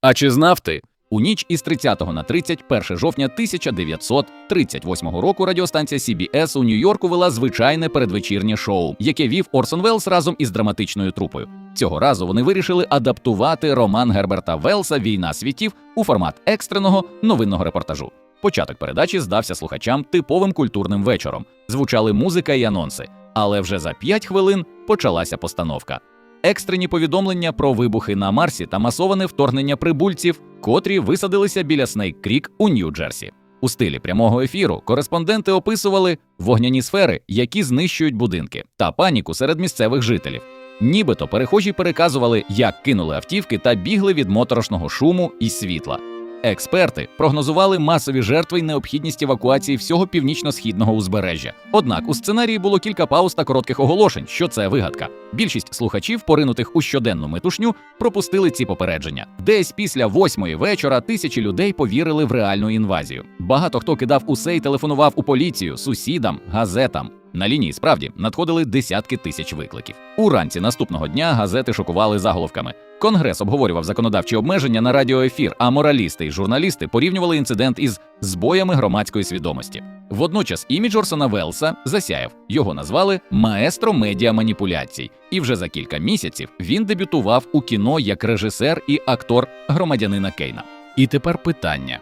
А чи знав ти? У ніч із 30 на 31 жовтня 1938 року радіостанція CBS у Нью-Йорку вела звичайне передвечірнє шоу, яке вів Орсон Велс разом із драматичною трупою. Цього разу вони вирішили адаптувати роман Герберта Велса Війна світів у формат екстреного новинного репортажу. Початок передачі здався слухачам типовим культурним вечором. Звучали музика і анонси, але вже за 5 хвилин почалася постановка. Екстрені повідомлення про вибухи на Марсі та масоване вторгнення прибульців, котрі висадилися біля Снейк Крік у Нью-Джерсі. У стилі прямого ефіру кореспонденти описували вогняні сфери, які знищують будинки, та паніку серед місцевих жителів. Нібито перехожі переказували, як кинули автівки та бігли від моторошного шуму і світла. Експерти прогнозували масові жертви й необхідність евакуації всього північно-східного узбережжя. Однак у сценарії було кілька пауз та коротких оголошень, що це вигадка. Більшість слухачів, поринутих у щоденну метушню, пропустили ці попередження. Десь після восьмої вечора тисячі людей повірили в реальну інвазію. Багато хто кидав усе й телефонував у поліцію, сусідам, газетам. На лінії справді надходили десятки тисяч викликів. Уранці наступного дня газети шокували заголовками. Конгрес обговорював законодавчі обмеження на радіоефір, а моралісти і журналісти порівнювали інцидент із збоями громадської свідомості. Водночас імідж Орсона Велса засяяв. Його назвали маестро медіа маніпуляцій, і вже за кілька місяців він дебютував у кіно як режисер і актор громадянина Кейна. І тепер питання: